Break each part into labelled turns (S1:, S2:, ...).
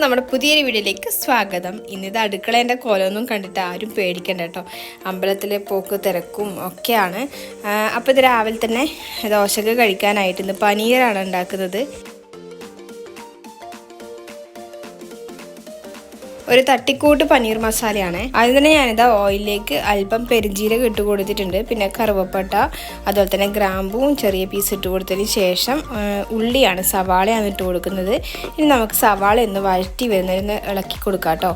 S1: എല്ലാവർക്കും നമ്മുടെ പുതിയൊരു വീഡിയോയിലേക്ക് സ്വാഗതം. ഇന്നിത് അടുക്കളേന്റെ കോലമൊന്നും കണ്ടിട്ട് ആരും പേടിക്കണ്ട കേട്ടോ. അമ്പലത്തിലെ പോക്ക് തിരക്കും ഒക്കെയാണ്. അപ്പോൾ ഇത് രാവിലെ തന്നെ ദോശക്ക് കഴിക്കാനായിട്ട് ഇന്ന് പനീറാണ് ഉണ്ടാക്കുന്നത്. ഒരു തട്ടിക്കൂട്ട് പനീർ മസാലയാണ്. ആദ്യം തന്നെ ഞാനിതാ ഓയിലിലേക്ക് അല്പം പെരിഞ്ചീരക ഇട്ട് കൊടുത്തിട്ടുണ്ട്. പിന്നെ കറുവപ്പട്ട അതുപോലെ തന്നെ ഗ്രാമ്പും ചെറിയ പീസ് ഇട്ട് കൊടുത്തതിന് ശേഷം ഉള്ളിയാണ് സവാളയാണ് ഇട്ട് കൊടുക്കുന്നത്. ഇനി നമുക്ക് സവാള ഒന്ന് വഴറ്റി വരുന്നതിന് ഇളക്കി കൊടുക്കാം കേട്ടോ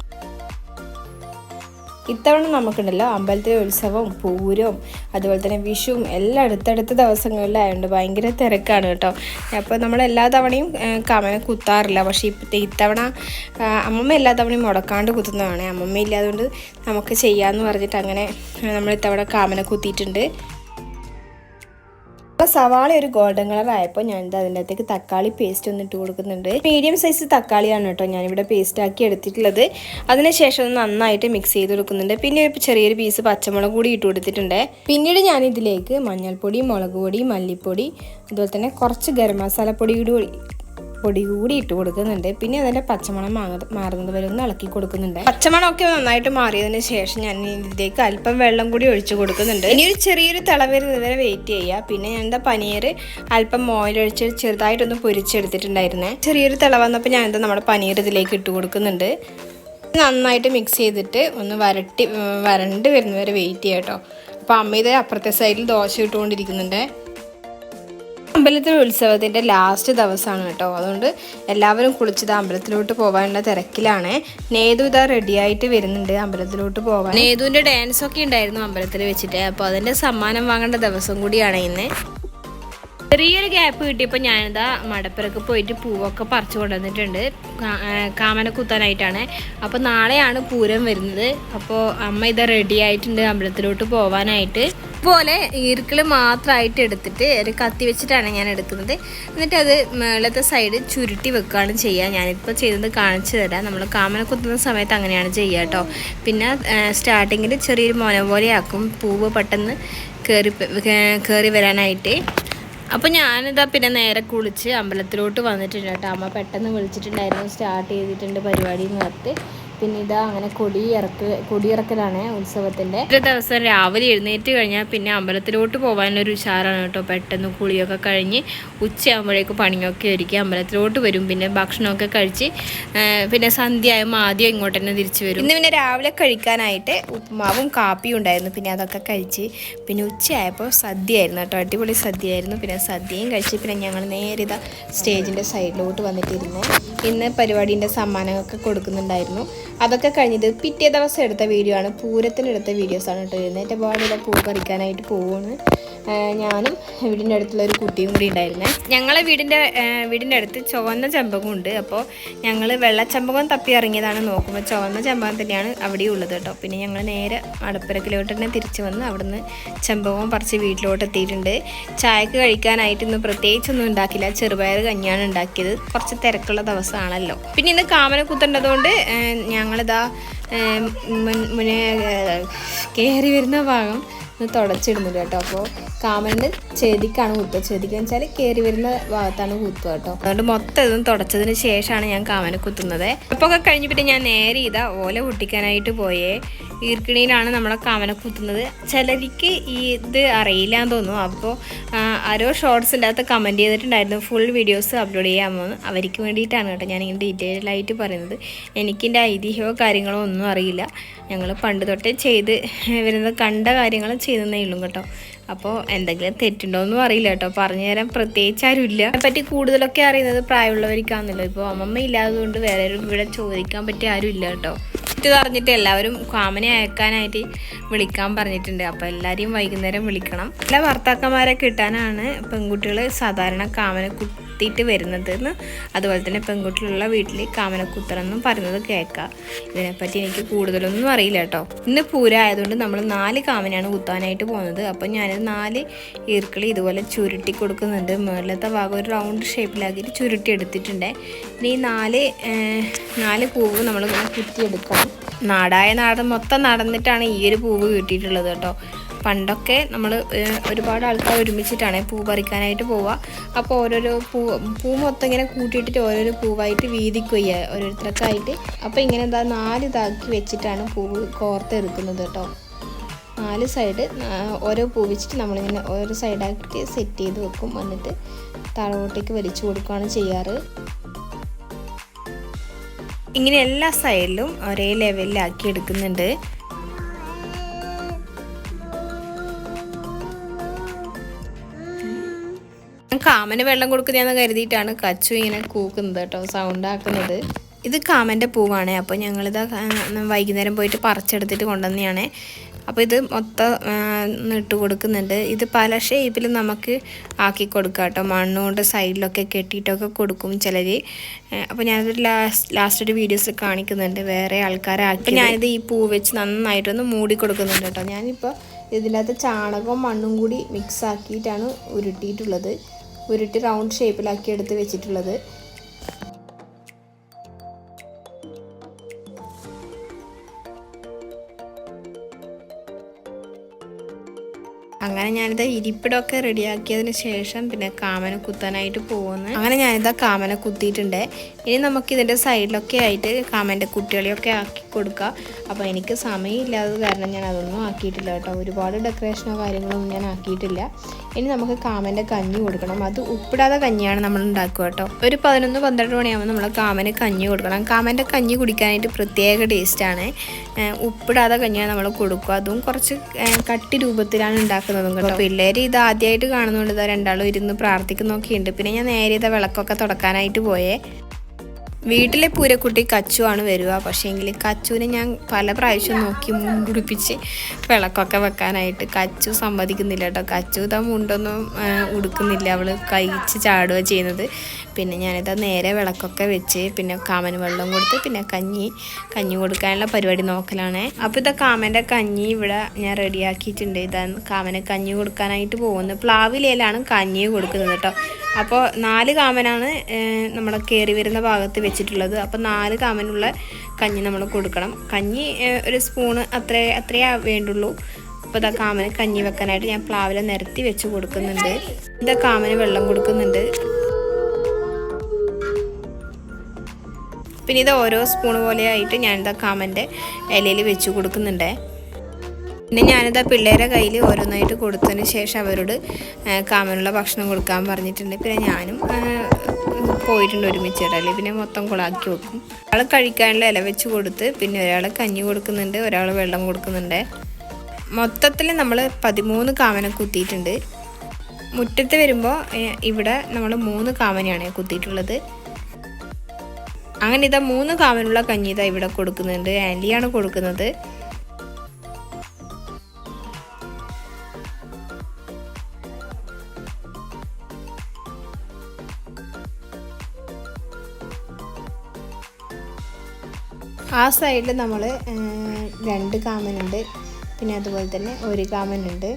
S1: ഇത്തവണ നമുക്കുണ്ടല്ലോ അമ്പലത്തിലെ ഉത്സവം പൂരവും അതുപോലെ തന്നെ വിഷുവും എല്ലാം അടുത്തടുത്ത ദിവസങ്ങളിലായതുകൊണ്ട് ഭയങ്കര തിരക്കാണ് കേട്ടോ. അപ്പോൾ നമ്മൾ എല്ലാ തവണയും കമന കുത്താറില്ല. പക്ഷേ ഇപ്പോഴത്തെ ഇത്തവണ അമ്മമ്മ എല്ലാ തവണയും മുടക്കാണ്ട് കുത്തുന്നതാണ്. അമ്മമ്മ ഇല്ലാതുകൊണ്ട് നമുക്ക് ചെയ്യാമെന്ന് പറഞ്ഞിട്ട് അങ്ങനെ നമ്മൾ ഇത്തവണ കാമന കുത്തിയിട്ടുണ്ട്. അപ്പോൾ സവാള ഒരു ഗോൾഡൻ കളർ ആയപ്പോൾ ഞാൻ ഇത് അതിന്റെ അകത്തേക്ക് തക്കാളി പേസ്റ്റ് ഒന്ന് ഇട്ട് കൊടുക്കുന്നുണ്ട്. മീഡിയം സൈസ് തക്കാളിയാണ് കേട്ടോ ഞാനിവിടെ പേസ്റ്റ് ആക്കി എടുത്തിട്ടുള്ളത്. അതിനുശേഷം ഒന്ന് നന്നായിട്ട് മിക്സ് ചെയ്ത് കൊടുക്കുന്നുണ്ട്. പിന്നെ ഒരു ചെറിയൊരു പീസ് പച്ചമുളക് കൂടി ഇട്ട് കൊടുത്തിട്ടുണ്ട്. പിന്നീട് ഞാൻ ഇതിലേക്ക് മഞ്ഞൾപ്പൊടി മുളക് പൊടി മല്ലിപ്പൊടി അതുപോലെ തന്നെ കുറച്ച് ഗരം മസാല പൊടി കൂടി പൊടി കൂടി ഇട്ട് കൊടുക്കുന്നുണ്ട്. പിന്നെ അതിന്റെ പച്ചമണം മാറ- മാറുന്നത് വരെ ഒന്ന് ഇളക്കി കൊടുക്കുന്നുണ്ട്. പച്ചമണമൊക്കെ നന്നായിട്ട് മാറിയതിന് ശേഷം ഞാൻ ഇതിലേക്ക് അല്പം വെള്ളം കൂടി ഒഴിച്ചു കൊടുക്കുന്നുണ്ട്. ഇനി ഒരു ചെറിയൊരു തിള വരെ വെയിറ്റ് ചെയ്യുക. പിന്നെ ഞാൻ എന്താ പനീർ അല്പം ഓയിൽ ഒഴിച്ച് ചെറുതായിട്ടൊന്ന് പൊരിച്ചെടുത്തിട്ടുണ്ടായിരുന്നേ. ചെറിയൊരു തിള വന്നപ്പോൾ ഞാൻ എന്താ നമ്മുടെ പനീർ ഇതിലേക്ക് ഇട്ട് കൊടുക്കുന്നുണ്ട്. നന്നായിട്ട് മിക്സ് ചെയ്തിട്ട് ഒന്ന് വരട്ടി വരണ്ട് വരുന്നവരെ വെയിറ്റ് ചെയ്യാം കേട്ടോ. അപ്പോൾ അമ്മ ഇത് അപ്പുറത്തെ സൈഡിൽ ദോശ ഇട്ടുകൊണ്ടിരിക്കുന്നുണ്ട്. അമ്പലത്തിലെ ഉത്സവത്തിന്റെ ലാസ്റ്റ് ദിവസമാണ് കേട്ടോ. അതുകൊണ്ട് എല്ലാവരും കുളിച്ചത് അമ്പലത്തിലോട്ട് പോകാനുള്ള തിരക്കിലാണ്. നേതു ഇതാ റെഡിയായിട്ട് വരുന്നുണ്ട് അമ്പലത്തിലോട്ട് പോകാൻ നേതുവിന്റെ ഡാൻസ് ഒക്കെ ഉണ്ടായിരുന്നു അമ്പലത്തിൽ വെച്ചിട്ട്. അപ്പോൾ അതിന്റെ സമ്മാനം വാങ്ങേണ്ട ദിവസം കൂടിയാണ് ഇന്ന്. ചെറിയൊരു ഗ്യാപ്പ് കിട്ടിയപ്പോൾ ഞാനിതാ മടപ്പുറക്ക് പോയിട്ട് പൂവൊക്കെ പറിച്ചു കൊണ്ടുവന്നിട്ടുണ്ട്. കാമന കുത്താനായിട്ടാണ്. അപ്പോൾ നാളെയാണ് പൂരം വരുന്നത്. അപ്പോൾ അമ്മ ഇതാ റെഡി ആയിട്ടുണ്ട് അമ്പലത്തിലോട്ട് പോവാനായിട്ട്. ഇതുപോലെ ഈർക്കിൾ മാത്രമായിട്ട് എടുത്തിട്ട് ഒരു കത്തി വെച്ചിട്ടാണ് ഞാൻ എടുക്കുന്നത്. എന്നിട്ട് അത് മേളത്തെ സൈഡ് ചുരുട്ടി വെക്കുകയാണ് ചെയ്യുക ഞാനിപ്പോൾ ചെയ്തത് കാണിച്ചു തരാം. നമ്മൾ കാമന കുത്തുന്ന സമയത്ത് അങ്ങനെയാണ് ചെയ്യുക കേട്ടോ പിന്നെ സ്റ്റാർട്ടിങ്ങിൽ ചെറിയൊരു മോന പോലെയാക്കും. പൂവ് പെട്ടെന്ന് കയറി കയറി വരാനായിട്ട്. അപ്പോൾ ഞാനിതാ പിന്നെ നേരെ കുളിച്ച് അമ്പലത്തിലോട്ട് വന്നിട്ടുണ്ട് കേട്ടോ അമ്മ പെട്ടെന്ന് വിളിച്ചിട്ടുണ്ടായിരുന്നു. സ്റ്റാർട്ട് ചെയ്തിട്ടുണ്ട് പരിപാടി പറഞ്ഞിട്ട്. പിന്നെ ഇതാ അങ്ങനെ കൊടിയിറക്ക് കൊടിയിറക്കലാണ് ഉത്സവത്തിന്റെ. ഒരു ദിവസം രാവിലെ എഴുന്നേറ്റ് കഴിഞ്ഞാൽ പിന്നെ അമ്പലത്തിലോട്ട് പോകാനൊരു ഉഷാറാണ് കേട്ടോ. പെട്ടെന്ന് കുളിയൊക്കെ കഴിഞ്ഞ് ഉച്ചയാകുമ്പോഴേക്ക് പണിയൊക്കെ ഒരുക്കി അമ്പലത്തിലോട്ട് വരും. പിന്നെ ഭക്ഷണമൊക്കെ കഴിച്ച് പിന്നെ പിന്നെ സന്ധ്യയാകുമ്പോൾ ആദ്യം ഇങ്ങോട്ട് തന്നെ തിരിച്ചു വരും. ഇന്ന് പിന്നെ രാവിലെ കഴിക്കാനായിട്ട് ഉപ്പുമാവും കാപ്പിയും ഉണ്ടായിരുന്നു. പിന്നെ അതൊക്കെ കഴിച്ച് പിന്നെ ഉച്ചയായപ്പോൾ സദ്യയായിരുന്നു കേട്ടോ. അടിപൊളി സദ്യയായിരുന്നു. പിന്നെ സദ്യയും കഴിച്ച് പിന്നെ ഞങ്ങൾ നേരെ ഇതാ സ്റ്റേജിന്റെ സൈഡിലോട്ട് വന്നിട്ടിരുന്നു. ഇന്ന് പരിപാടീന്റെ സമ്മാനമൊക്കെ കൊടുക്കുന്നുണ്ടായിരുന്നു. അതൊക്കെ കഴിഞ്ഞിട്ട് പിറ്റേ ദിവസം എടുത്ത വീഡിയോ ആണ്. പൂരത്തിനെടുത്ത വീഡിയോസാണ് കേട്ടോ ഇരുന്നത് എന്റെ ബോഡിയുടെ പൂ പറിക്കാനായിട്ട് പോവാണ്. ഞാനും വീടിന്റെ അടുത്തുള്ള ഒരു കുട്ടിയും കൂടി ഉണ്ടായിരുന്നേ. ഞങ്ങളെ വീടിന്റെ വീടിന്റെ അടുത്ത് ചുവന്ന ചെമ്പകം ഉണ്ട്. അപ്പോൾ ഞങ്ങൾ വെള്ളച്ചമ്പകം തപ്പി ഇറങ്ങിയതാണ് നോക്കുമ്പോൾ ചുവന്ന ചെമ്പകം തന്നെയാണ് അവിടെ ഉള്ളത് കേട്ടോ. പിന്നെ ഞങ്ങൾ നേരെ അടപ്പുരക്കിലോട്ട് തന്നെ തിരിച്ചു വന്ന് അവിടുന്ന് ചെമ്പകം പറിച്ച് വീട്ടിലോട്ട് എത്തിയിട്ടുണ്ട്. ചായക്ക് കഴിക്കാനായിട്ട് ഇന്ന് പ്രത്യേകിച്ചൊന്നും ഉണ്ടാക്കില്ല ചെറുപയർ കഞ്ഞിയാണ് ഉണ്ടാക്കിയത്. കുറച്ച് തിരക്കുള്ള ദിവസമാണല്ലോ. പിന്നെ ഇന്ന് കാമന കുത്തേണ്ടതുകൊണ്ട് ഞങ്ങളിതാ മുന്നേ കയറി വരുന്ന ഭാഗം ഒന്ന് തുടച്ചിടുന്നില്ല കേട്ടോ. അപ്പോൾ കാമലിന്റെ ചെതിക്കാണ് കുത്തുക. ചെതിക്ക് വെച്ചാൽ കയറി വരുന്ന ഭാഗത്താണ് കുത്തുക കേട്ടോ. അതുകൊണ്ട് മൊത്തം ഇതും തുടച്ചതിന് ശേഷമാണ് ഞാൻ കാമന കുത്തുന്നത്. അപ്പോൾ ഒക്കെ കഴിഞ്ഞ് പിന്നെ ഞാൻ നേരെ ഇതാ ഓല പൊട്ടിക്കാനായിട്ട് പോയേ. ഈർക്കിണിയിലാണ് നമ്മളെ കാമന കുത്തുന്നത്. ചിലർക്ക് ഈ ഇത് അറിയില്ല എന്ന് തോന്നുന്നു. അപ്പോൾ ആരോ ഷോർട്സിന്റെ അകത്ത് കമന്റ് ചെയ്തിട്ടുണ്ടായിരുന്നു. ഫുൾ വീഡിയോസ് അപ്ലോഡ് ചെയ്യാമോ അവർക്ക് വേണ്ടിയിട്ടാണ് കേട്ടോ ഞാനിങ്ങനെ ഡീറ്റെയിൽഡായിട്ട് പറയുന്നത്. എനിക്കിന്റെ ഐതിഹ്യമോ കാര്യങ്ങളോ ഒന്നും അറിയില്ല. ഞങ്ങൾ പണ്ട് തൊട്ടേ ചെയ്ത് വരുന്നത് കണ്ട കാര്യങ്ങൾ ചെയ്തെന്നേ ഉള്ളൂ കേട്ടോ. അപ്പോൾ എന്തെങ്കിലും തെറ്റുണ്ടോ എന്നും അറിയില്ല കേട്ടോ. പറഞ്ഞു തരാൻ പ്രത്യേകിച്ച് ആരുമില്ല. അതിനെപ്പറ്റി കൂടുതലൊക്കെ അറിയുന്നത് പ്രായമുള്ളവർക്കാണല്ലോ ഇപ്പോൾ അമ്മമ്മ ഇല്ലാത്തതുകൊണ്ട് വേറെ ഇവിടെ ചോദിക്കാൻ പറ്റിയ ആരും ഇല്ല കേട്ടോ. ഇത് പറഞ്ഞിട്ട് എല്ലാവരും കാമനെ അയക്കാനായിട്ട് വിളിക്കാൻ പറഞ്ഞിട്ടുണ്ട്. അപ്പോൾ എല്ലാവരെയും വൈകുന്നേരം വിളിക്കണം. എല്ലാ ഭർത്താക്കന്മാരെ കിട്ടാനാണ് പെൺകുട്ടികൾ സാധാരണ കാമന കുത്തിയിട്ട് വരുന്നത് എന്ന് അതുപോലെ തന്നെ പെൺകുട്ടികളുള്ള വീട്ടിൽ കാമന എന്നും പറയുന്നത് കേൾക്കാം. ഇതിനെപ്പറ്റി എനിക്ക് കൂടുതലൊന്നും അറിയില്ല കേട്ടോ. ഇന്ന് പൂരായതുകൊണ്ട് നമ്മൾ നാല് കാമനയാണ് കുത്താനായിട്ട് പോകുന്നത്. അപ്പോൾ ഞാൻ നാല് ഈർക്കിളി ഇതുപോലെ ചുരുട്ടി കൊടുക്കുന്നുണ്ട്. മുകളിലത്തെ ഭാഗം ഒരു റൗണ്ട് ഷേപ്പിലാക്കിയിട്ട് ചുരുട്ടി എടുത്തിട്ടുണ്ട്. ഇനി ഈ നാല് നാല് പൂവ് നമ്മളിങ്ങനെ കുത്തിയെടുക്കണം നാടായ നാടൻ മൊത്തം നടന്നിട്ടാണ് ഈ ഒരു പൂവ് കിട്ടിയിട്ടുള്ളത് കേട്ടോ. പണ്ടൊക്കെ നമ്മൾ ഒരുപാട് ആൾക്കാർ ഒരുമിച്ചിട്ടാണ് പൂ പറിക്കാനായിട്ട് പോവുക. അപ്പോൾ ഓരോരോ പൂ പൂ മൊത്തം ഇങ്ങനെ കൂട്ടിയിട്ടിട്ട് ഓരോരോ പൂവായിട്ട് വീതിക്കൊയ്യ ഓരോരുത്തർക്കായിട്ട് അപ്പോൾ ഇങ്ങനെ എന്താ നാല് ഇതാക്കി വെച്ചിട്ടാണ് പൂവ് കോർത്തെടുക്കുന്നത് കേട്ടോ. നാല് സൈഡ് ഓരോ പൂ വെച്ചിട്ട് നമ്മളിങ്ങനെ ഓരോ സൈഡാക്കിയിട്ട് സെറ്റ് ചെയ്ത് വെക്കും. എന്നിട്ട് താഴോട്ടേക്ക് വലിച്ചു കൊടുക്കുകയാണ് ചെയ്യാറ്. ഇങ്ങനെ എല്ലാ സൈഡിലും ഒരേ ലെവലിലാക്കി എടുക്കുന്നുണ്ട്. കാമന് വെള്ളം കൊടുക്കുന്നതെന്ന് കരുതിയിട്ടാണ് കച്ചു ഇങ്ങനെ കൂക്കുന്നത് കേട്ടോ സൗണ്ട് ആക്കുന്നത്. ഇത് കാമന്റെ പൂവാണ്. അപ്പോൾ ഞങ്ങളിത് വൈകുന്നേരം പോയിട്ട് പറിച്ചെടുത്തിട്ട് കൊണ്ടുവന്നെയാണ് അപ്പോൾ ഇത് മൊത്തം ഇട്ട് കൊടുക്കുന്നുണ്ട്. ഇത് പല ഷേപ്പിൽ നമുക്ക് ആക്കി കൊടുക്കാം കേട്ടോ. മണ്ണുകൊണ്ട് സൈഡിലൊക്കെ കെട്ടിയിട്ടൊക്കെ കൊടുക്കും ചിലർ. അപ്പോൾ ഞാനിത് ലാസ്റ്റ് ലാസ്റ്റ് ഒരു വീഡിയോസ് കാണിക്കുന്നുണ്ട്. വേറെ ആൾക്കാരെ അപ്പോൾ ഞാനിത് ഈ പൂ വെച്ച് നന്നായിട്ടൊന്ന് മൂടി കൊടുക്കുന്നുണ്ട് കേട്ടോ. ഞാനിപ്പോൾ ഇതിനകത്ത് ചാണകവും മണ്ണും കൂടി മിക്സ് ആക്കിയിട്ടാണ് ഉരുട്ടിയിട്ടുള്ളത്. ഉരുട്ടി റൗണ്ട് ഷേപ്പിലാക്കി എടുത്ത് വെച്ചിട്ടുള്ളത്. അങ്ങനെ ഞാനിത് ഇരിപ്പിടമൊക്കെ റെഡിയാക്കിയതിന് ശേഷം പിന്നെ കാമന കുത്താനായിട്ട് പോകുന്നു അങ്ങനെ ഞാനിത് കാമന കുത്തിയിട്ടുണ്ട്. ഇനി നമുക്ക് ഇതിന്റെ സൈഡിലൊക്കെ ആയിട്ട് കാമന്റെ കുട്ടികളെയൊക്കെ ആക്കി കൊടുക്കുക അപ്പോൾ എനിക്ക് സമയമില്ലാത്തത് കാരണം ഞാൻ അതൊന്നും ആക്കിയിട്ടില്ല കേട്ടോ. ഒരുപാട് ഡെക്കറേഷനോ കാര്യങ്ങളൊന്നും ഞാൻ ആക്കിയിട്ടില്ല. ഇനി നമുക്ക് കാമന്റെ കഞ്ഞി കൊടുക്കണം. അത് ഉപ്പിടാതെ കഞ്ഞിയാണ് നമ്മൾ ഉണ്ടാക്കുക കേട്ടോ. ഒരു പതിനൊന്ന് പന്ത്രണ്ട് മണിയാകുമ്പോൾ നമ്മൾ കാമന് കഞ്ഞി കൊടുക്കണം. കാമന്റെ കഞ്ഞി കുടിക്കാനായിട്ട് പ്രത്യേക ടേസ്റ്റാണ് ഉപ്പിടാതെ കഞ്ഞിയാണ് നമ്മൾ കൊടുക്കുക. അതും കുറച്ച് കട്ടി രൂപത്തിലാണ് ഉണ്ടാക്കുന്നതും കേട്ടോ. പിള്ളേർ ഇത് ആദ്യമായിട്ട് കാണുന്നുണ്ട് ഇതാ രണ്ടാളും ഇരുന്ന് പ്രാർത്ഥിക്കുന്നൊക്കെയുണ്ട്. പിന്നെ ഞാൻ നേരെ ഇതാ വിളക്കൊക്കെ തുടക്കാനായിട്ട് പോയേ. വീട്ടിലെ പൂരക്കുട്ടി കച്ചുവാണ് ആണ് പക്ഷേ എങ്കിൽ കച്ചുവിനെ ഞാൻ പല പ്രാവശ്യം നോക്കി മുണ്ടുടിപ്പിച്ച് വിളക്കൊക്കെ വെക്കാനായിട്ട് കച്ചു സമ്മതിക്കുന്നില്ല കേട്ടോ. കച്ചു ഇതാ മുണ്ടൊന്നും ഉടുക്കുന്നില്ല. അവൾ കഴിച്ച് ചാടുക ചെയ്യുന്നത്. പിന്നെ ഞാനിത് നേരെ വിളക്കൊക്കെ വെച്ച് പിന്നെ കാമൻ വെള്ളം കൊടുത്ത് പിന്നെ കഞ്ഞി കഞ്ഞി കൊടുക്കാനുള്ള പരിപാടി നോക്കലാണ്. അപ്പോൾ ഇതാ കാമന്റെ കഞ്ഞി ഇവിടെ ഞാൻ റെഡിയാക്കിയിട്ടുണ്ട്. ഇതാ കാമന് കഞ്ഞി കൊടുക്കാനായിട്ട് പോകുന്നു. പ്ലാവിലയിലാണ് കഞ്ഞി കൊടുക്കുന്നത് കേട്ടോ. അപ്പോൾ നാല് കാമനാണ് നമ്മൾ കയറി വരുന്ന ഭാഗത്ത് വെച്ചിട്ടുള്ളത്. അപ്പോൾ നാല് കാമനുള്ള കഞ്ഞി നമ്മൾ കൊടുക്കണം. കഞ്ഞി ഒരു സ്പൂണ് അത്രേ അത്രയേ വേണ്ടുള്ളൂ. അപ്പോൾ ഇതാ കാമന് കഞ്ഞി വെക്കാനായിട്ട് ഞാൻ പ്ലാവില നിരത്തി വെച്ച് കൊടുക്കുന്നുണ്ട്. ഇതാ കാമന് വെള്ളം കൊടുക്കുന്നുണ്ട്. പിന്നെ ഇത് ഓരോ സ്പൂൺ പോലെയായിട്ട് ഞാനിതാ കാമന്റെ ഇലയിൽ വെച്ച് കൊടുക്കുന്നുണ്ട്. പിന്നെ ഞാനിതാ പിള്ളേരെ കയ്യിൽ ഓരോന്നായിട്ട് കൊടുത്തതിന് ശേഷം അവരോട് കാമനുള്ള ഭക്ഷണം കൊടുക്കാൻ പറഞ്ഞിട്ടുണ്ട്. പിന്നെ ഞാനും പോയിട്ടുണ്ട് ഒരുമിച്ച് ഇടയിൽ. പിന്നെ മൊത്തം കുളാക്കി വെക്കും. ഒരാൾ കഴിക്കാനുള്ള ഇല വെച്ച് കൊടുത്ത് പിന്നെ ഒരാൾ കഞ്ഞി കൊടുക്കുന്നുണ്ട് ഒരാൾ വെള്ളം കൊടുക്കുന്നുണ്ട്. മൊത്തത്തിൽ നമ്മൾ പതിമൂന്ന് കാമന കുത്തിയിട്ടുണ്ട്. മുറ്റത്ത് വരുമ്പോൾ ഇവിടെ നമ്മൾ മൂന്ന് കാമനയാണ് കുത്തിയിട്ടുള്ളത്. അങ്ങനെ ഇതാ മൂന്ന് കാവനുള്ള കഞ്ഞി ഇതാ ഇവിടെ കൊടുക്കുന്നുണ്ട്. ആന്റിയാണ് കൊടുക്കുന്നത്. ആ സൈഡിൽ നമ്മൾ രണ്ട് കാമനുണ്ട്. പിന്നെ അതുപോലെ തന്നെ ഒരു കാമനുണ്ട്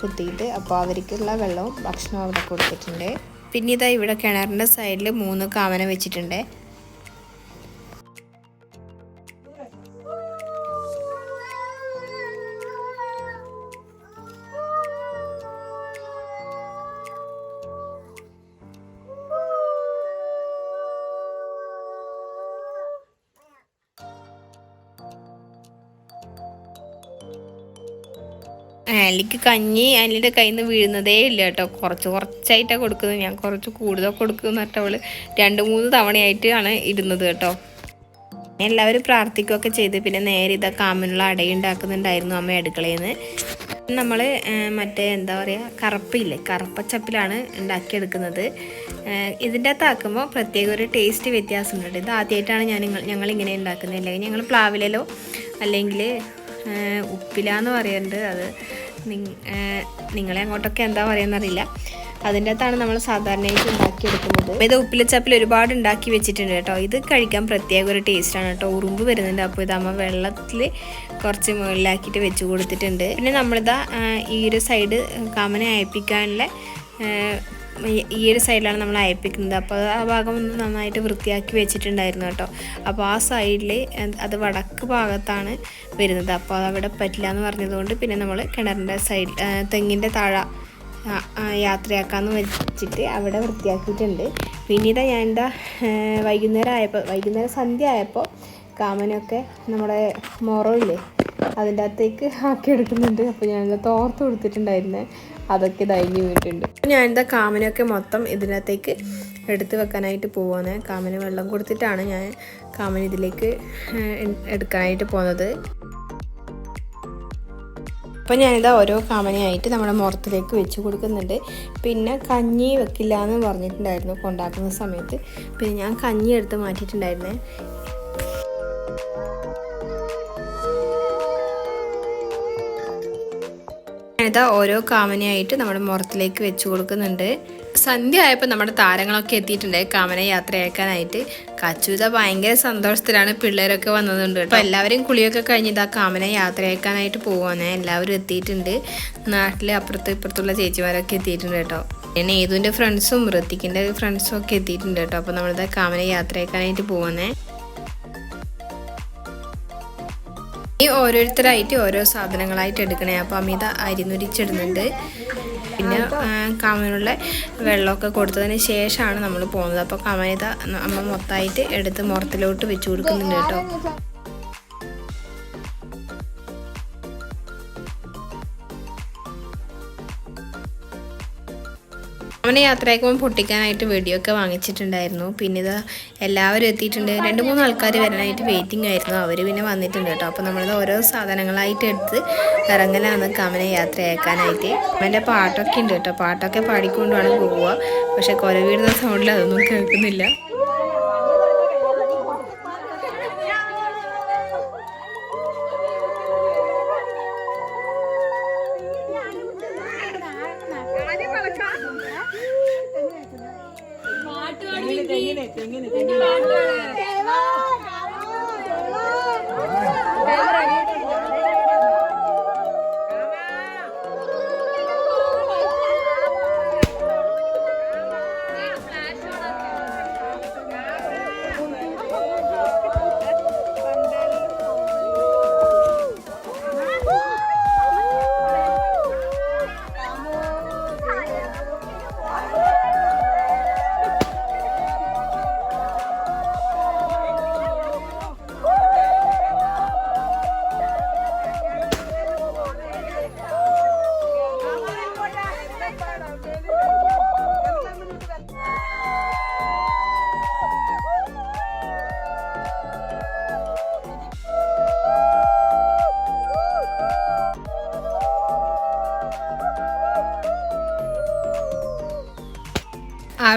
S1: കുത്തിയിട്ട്. അപ്പോൾ അവർക്കുള്ള വെള്ളവും ഭക്ഷണവും അവിടെ കൊടുത്തിട്ടുണ്ട്. പിന്നെ ഇതാ ഇവിടെ കിണറിന്റെ സൈഡിൽ മൂന്ന് കാമന വെച്ചിട്ടുണ്ട്. ആലിക്ക് കഞ്ഞി അലിയുടെ കയ്യിൽ നിന്ന് വീഴുന്നതേ ഇല്ല കേട്ടോ. കുറച്ച് കുറച്ചായിട്ടാണ് കൊടുക്കുന്നത്. ഞാൻ കുറച്ച് കൂടുതൽ കൊടുക്കുന്നു പറഞ്ഞിട്ട് അവൾ രണ്ട് മൂന്ന് തവണയായിട്ടാണ് ഇടുന്നത് കേട്ടോ. എല്ലാവരും പ്രാർത്ഥിക്കുകയൊക്കെ ചെയ്ത്. പിന്നെ നേരെ ഇതാ കാമനുള്ള അടയുണ്ടാക്കുന്നുണ്ടായിരുന്നു അമ്മ അടുക്കളയിൽ നിന്ന് നമ്മൾ മറ്റേ എന്താ പറയുക കറുപ്പില്ലേ കറുപ്പച്ചപ്പിലാണ് ഉണ്ടാക്കിയെടുക്കുന്നത്. ഇതിന്റെ അകത്താക്കുമ്പോൾ പ്രത്യേക ഒരു ടേസ്റ്റ് വ്യത്യാസമുണ്ട്. ഇത് ആദ്യമായിട്ടാണ് ഞാൻ ഞങ്ങളിങ്ങനെ ഉണ്ടാക്കുന്നത്. അല്ലെങ്കിൽ ഞങ്ങൾ പ്ലാവിലോ അല്ലെങ്കിൽ ഉപ്പിലാന്ന് പറയുന്നുണ്ട് അത് നിങ്ങളെ അങ്ങോട്ടൊക്കെ എന്താ പറയുന്നറിയില്ല. അതിന്റെ അകത്താണ് നമ്മൾ സാധാരണയായിട്ട് ഉണ്ടാക്കിയെടുക്കുന്നത്. ഇത് ഉപ്പിലച്ചപ്പിൽ ഒരുപാട് ഉണ്ടാക്കി വെച്ചിട്ടുണ്ട് കേട്ടോ. ഇത് കഴിക്കാൻ പ്രത്യേക ഒരു ടേസ്റ്റാണ് കേട്ടോ. ഉറുമ്പ് വരുന്നുണ്ട്. അപ്പോൾ ഇത് അമ്മ വെള്ളത്തിൽ കുറച്ച് മുകളിലാക്കിയിട്ട് വെച്ച് കൊടുത്തിട്ടുണ്ട്. പിന്നെ നമ്മളിതാ ഈ ഒരു സൈഡ് കാമനെ അയപ്പിക്കാനുള്ള ഈ- ഒരു സൈഡിലാണ് നമ്മൾ അയപ്പിക്കുന്നത്. അപ്പോൾ ആ ഭാഗം ഒന്ന് നന്നായിട്ട് വൃത്തിയാക്കി വെച്ചിട്ടുണ്ടായിരുന്നു കേട്ടോ. അപ്പോൾ ആ സൈഡിൽ അത് വടക്ക് ഭാഗത്താണ് വരുന്നത്. അപ്പോൾ അവിടെ പറ്റില്ല എന്ന് പറഞ്ഞതുകൊണ്ട് പിന്നെ നമ്മൾ കിണറിന്റെ സൈഡിൽ തെങ്ങിന്റെ താഴ യാത്രയാക്കാമെന്ന് വെച്ചിട്ട് അവിടെ വൃത്തിയാക്കിയിട്ടുണ്ട്. പിന്നീട് ഞാൻ എന്താ വൈകുന്നേരം ആയപ്പോൾ വൈകുന്നേരം സന്ധ്യ ആയപ്പോൾ കാമനൊക്കെ നമ്മുടെ മൊറയില്ലേ അതിന്റെ അകത്തേക്ക് ആക്കി എടുക്കുന്നുണ്ട് അപ്പോൾ ഞാൻ തോർത്ത് കൊടുത്തിട്ടുണ്ടായിരുന്നേ. അതൊക്കെ ദൈന്യം വീട്ടുണ്ട് ഞാൻ എന്താ കാമനൊക്കെ മൊത്തം ഇതിനകത്തേക്ക് എടുത്ത് വെക്കാനായിട്ട് പോവാണ്. കാമന് വെള്ളം കൊടുത്തിട്ടാണ് ഞാൻ കാമൻ ഇതിലേക്ക് എടുക്കാനായിട്ട് പോകുന്നത് അപ്പോൾ ഞാനിതാ ഓരോ കാമനയായിട്ട് നമ്മുടെ മുറത്തിലേക്ക് വെച്ച് കൊടുക്കുന്നുണ്ട്. പിന്നെ കഞ്ഞി വെക്കില്ല എന്ന് പറഞ്ഞിട്ടുണ്ടായിരുന്നു കൊണ്ടാക്കുന്ന സമയത്ത്. പിന്നെ ഞാൻ കഞ്ഞി എടുത്ത് മാറ്റിയിട്ടുണ്ടായിരുന്നേ. ഇതാ ഓരോ കാമനയായിട്ട് നമ്മുടെ മുറത്തിലേക്ക് വെച്ച് കൊടുക്കുന്നുണ്ട്. സന്ധ്യ ആയപ്പോൾ നമ്മുടെ താരങ്ങളൊക്കെ എത്തിയിട്ടുണ്ട്. കാമന യാത്രയാക്കാനായിട്ട്. കച്ചൂത ഭയങ്കര സന്തോഷത്തിലാണ് പിള്ളേരൊക്കെ വന്നതുകൊണ്ട് അപ്പോൾ എല്ലാവരും കുളിയൊക്കെ കഴിഞ്ഞ് ഇതാ കാമന യാത്രയാക്കാനായിട്ട് പോവാണ്. എല്ലാവരും എത്തിയിട്ടുണ്ട്. നാട്ടിലെ അപ്പുറത്തും ഇപ്പുറത്തുള്ള ചേച്ചിമാരൊക്കെ എത്തിയിട്ടുണ്ട് കേട്ടോ. പിന്നെ ഏതുവിന്റെ ഫ്രണ്ട്സും ഋത്തിക്കിന്റെ ഫ്രണ്ട്സും ഒക്കെ എത്തിയിട്ടുണ്ട് കേട്ടോ. അപ്പോൾ നമ്മളിതാ കാമന യാത്രയാക്കാനായിട്ട് പോവാന്നേ ഈ ഓരോരുത്തരായിട്ട് ഓരോ സാധനങ്ങളായിട്ട് എടുക്കണേ. അപ്പോൾ അമിത അരിനുരിച്ചിടുന്നുണ്ട് പിന്നെ കമനുള്ള വെള്ളമൊക്കെ കൊടുത്തതിന് ശേഷമാണ് നമ്മൾ പോകുന്നത്. അപ്പോൾ കമനിത അമ്മ മൊത്തമായിട്ട് എടുത്ത് മുറത്തിലോട്ട് വെച്ച് കൊടുക്കുന്നുണ്ട് കേട്ടോ. അവനെ യാത്രയാക്കുമ്പോൾ പൊട്ടിക്കാനായിട്ട് വെടിയൊക്കെ വാങ്ങിച്ചിട്ടുണ്ടായിരുന്നു. പിന്നെ ഇത് എല്ലാവരും എത്തിയിട്ടുണ്ട്. രണ്ട് മൂന്ന് ആൾക്കാർ വരാനായിട്ട് വെയിറ്റിംഗ് ആയിരുന്നു. അവർ പിന്നെ വന്നിട്ടുണ്ട് കേട്ടോ. അപ്പോൾ നമ്മളത് ഓരോ സാധനങ്ങളായിട്ട് എടുത്ത് ഇറങ്ങലാണ് കമനെ യാത്രയാക്കാനായിട്ട്. അവന്റെ പാട്ടൊക്കെ ഉണ്ട് കേട്ടോ. പാട്ടൊക്കെ പാടിക്കൊണ്ടാണ് പോവുക. പക്ഷെ കുര വീടുന്ന സൗണ്ടിൽ അതൊന്നും കേൾക്കുന്നില്ല.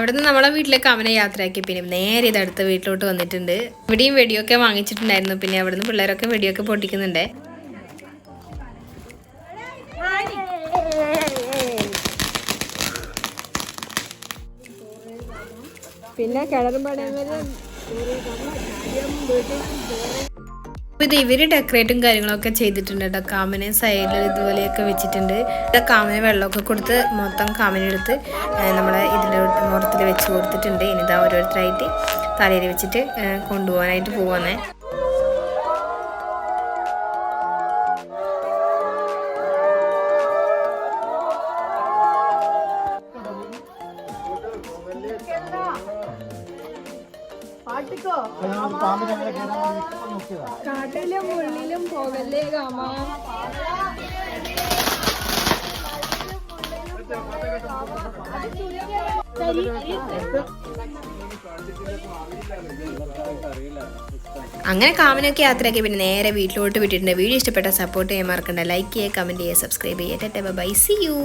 S1: അവിടുന്ന് നമ്മളെ വീട്ടിലേക്ക് അവനെ യാത്രയാക്കി. പിന്നെ നേരെ ഇത് അടുത്ത വീട്ടിലോട്ട് വന്നിട്ടുണ്ട്. ഇവിടെയും വെടിയൊക്കെ വാങ്ങിച്ചിട്ടുണ്ടായിരുന്നു. പിന്നെ അവിടുന്ന് പിള്ളേരൊക്കെ വെടിയൊക്കെ പൊട്ടിക്കുന്നുണ്ട്.
S2: പിന്നെ കിണറും
S1: ഇത് ഇവർ ഡെക്കറേറ്റും കാര്യങ്ങളൊക്കെ ചെയ്തിട്ടുണ്ട് കേട്ടോ. കാമനെ സൈഡിൽ ഇതുപോലെയൊക്കെ വെച്ചിട്ടുണ്ട്. ഇത് കാമന് വെള്ളമൊക്കെ കൊടുത്ത് മൊത്തം കാമനെടുത്ത് നമ്മളെ ഇതിന്റെ മുറത്തിൽ വെച്ച് കൊടുത്തിട്ടുണ്ട്. ഇനി ഇതാ ഓരോരുത്തരായിട്ട് തലയിൽ വെച്ചിട്ട് കൊണ്ടുപോകാനായിട്ട്
S2: പാട്ടിക്കോ കാട്ടിലും ഉള്ളിലും പോകല്ലേ കാമ
S1: അങ്ങനെ കാമനൊക്കെ യാത്രയാക്കി പിന്നെ നേരെ വീട്ടിലോട്ട് വിട്ടിട്ടുണ്ട്. വീഡിയോ ഇഷ്ടപ്പെട്ട സപ്പോർട്ട് ചെയ്യാൻ മറക്കണ്ട. ലൈക്ക് ചെയ്യുക കമന്റ് ചെയ്യുക സബ്സ്ക്രൈബ് ചെയ്യുക. By C U